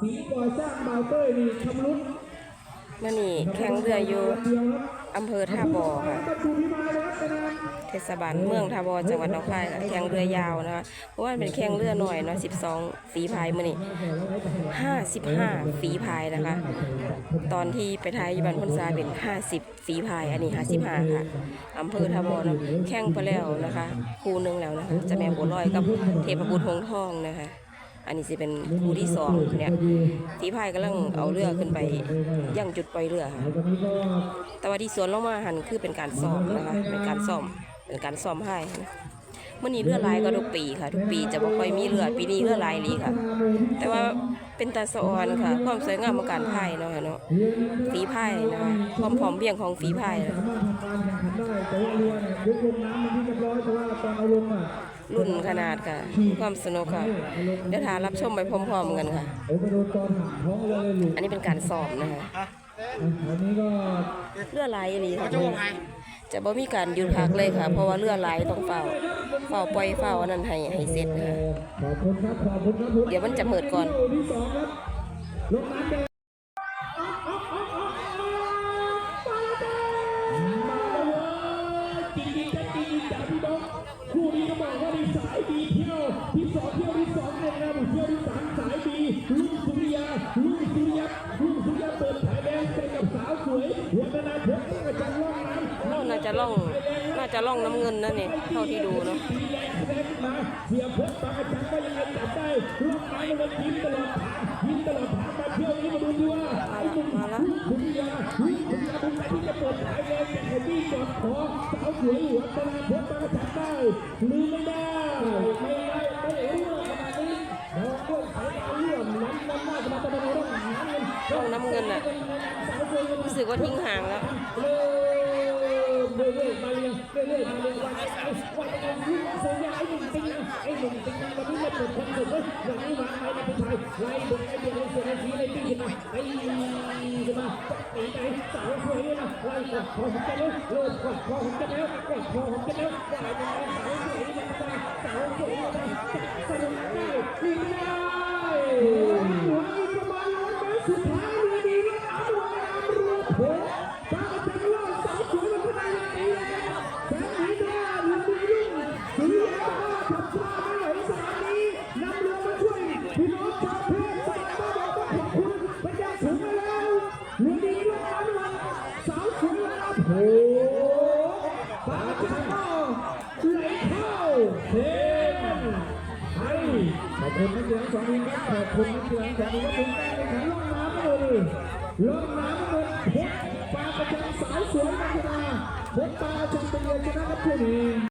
สีก่อสร้างบ่าวเต้ยนี่ชำรุดมื่อนี้แข่งเรืออยู่อำเภอท่าบ่อค่ะเทศบาลเมืองท่าบ่อจังหวัดหนองคายค่ะแข่งเรือยาวนะคะเพราะว่าเป็นแข่งเรือหน่อยเนาะ12 ฝีพายมื่อนี้55 ฝีพายนะคะ ตอนที่ไปทายอยู่บ้านพนซาเป็น 50 ฝีพายอันนี้55ค่ะอำเภอท่าบ่อเนาะแข่งไปแล้วนะคะ คู่หนึงแล้วนะคะจะแม่บัวลอยกับเทพบุตรหงทองนะคะ อันนี้จะเป็นคู่ที่สองเนี่ยฝีพายกำลังเอาเรือขึ้นไปยังจุดปล่อยเรือค่ะตอนนี้ก็แต่ว่าที่สวนลงมาหันคือเป็นการซ้อมนะคะเป็นการซ้อมเป็นการซ้อมให้นะเมื่อนี้เรือหลายก็ทุกปีค่ะ ทุกปีจะบ่ค่อยมีเรือปีนี้เรือหลายลีค่ะ แต่ว่าเป็นตาสะออนค่ะ ความสวยงามของการพายเนาะค่ะเนาะฝีพายนะคะความพร้อมเพรียงของฝีพายนะสามา รถทำการแข่งขันได้แต่ว่าเรือเนี่ยยกลงน้ำมันที่เรียบร้อยแต่ว่าตอนเอาลงอะรุ่นขนาดค่ะความสนุกค่ะ เดี๋ยวทารับชมไปพร้อมๆกันค่ะผมไปโดนตอนหักท้องเรือเลยหลุดอันนี้เป็นการซ้อมนะคะอันนี้ก็เรือหลายอีหลีค่ะจะบ่มีการหยุดพักเลยค่ะ เพราะว่าเรือหลายต้องเฝ้าเฝ้าปล่อยเฝ้าอันนั้นให้ให้เสร็จนะคะขอบคุณครับขอบคุณครับผมเดี๋ยวมันจะเหมิดก่อนเที่ยวที่สองครับลงน้ำแดงมาแล้วเว้ยจริง ๆจะจริงๆจ้ะพี่น้องคู่นี้ก็บอกว่ามีสายดีเที่ยวที่สองเที่ยวที่สองเนี่ยนะครับเที่ยวที่สามสายดีลุงสุริยาลุงสุริยาลุงสุริยาเปิดถ่ายแดงเจอกับสาวสวยวัฒนาเพชรนี่ก็จะล่องน้ำน่าจะล่องน่าจะล่องน้ำเงินนั่นนี่เท่าที่ดูเนาะเสียพบปากกระชังก็ยังไงจับได้ลูกไม้มันยิ้มตลอดทางยิ้มตลอดทางมาเที่ยวนี้มาดูดีว่าไอ้หนุ่มมาล้วคุณยาคุณยาคุณยาที่จะเปิดขายแดงแต่ไอ้ที่กอดคอ สวสวยหัวตนาพบมาจับได้ลืมไม่ได้ไม่ได้ไม่ได้รู้ขนาดนี้มองด้วยสายตาเลื่อมล้ำล้ำมากมาตะบันร่องน้ำเงินล่องน้ำเงินอะสาวสวยรู้สึกว่าทิ้งห่างแล้วเรื่อยๆเรื่อยๆมาเรียงเรื่อยๆมาเรียงวันไอ้วันไอ้ลุงโซยาไอ้หนุ่มติงไอ้หนุ่มติงวันนี้มาเปิดความสุขเว้ยวันนี้มาไอ้ในผู้ชายไล่บุกไอ้เด็กไอ้เสือไอ้ผีไอ้ตีขึ้นมาไอ้ขึ้นมาตีใจสาวสวยเลยนะไล่กดคอผมจะเลี้ยวโลดกดคอผมจะเลี้ยวกดคอผมจะเลี้ยวว่าไอ้เป็นสาวสวยนี่มันมาสาวสวยนี่มันสนุกได้ดีได้หัวอีกประมาณร้อยเมตรสุดท้ายเลยดีนะน้ำรวมน้ำรวมโผล่ปากกระจังล่อสาวสวยมันก็ได้ดีแล้วแสงสีแดงลุงดีลุ่งสีแดงก็ทำพลาดไม่ไหวสนามนี้นำเรือมาช่วยพี่น้องชาวเพชรสนามก็บอกว่าขอบคุณพระเจ้าสูงมาแล้วเรือดีด้วยน้ำรวมสาวสวยแล้วโผล่ปากกระจังล่อไหลเข้าเทน ไอ้ข อบคุณนักกีฬาสองทีมครับขอบคุณนักกีฬาสองทีมครับผมได้ในขันล่องน้ำมาเลยล่องน้ำมาเลยพบปลาประจันสาวสวยนักกีฬาพบปลาชมเป็นเรือชนะครับคู่นี้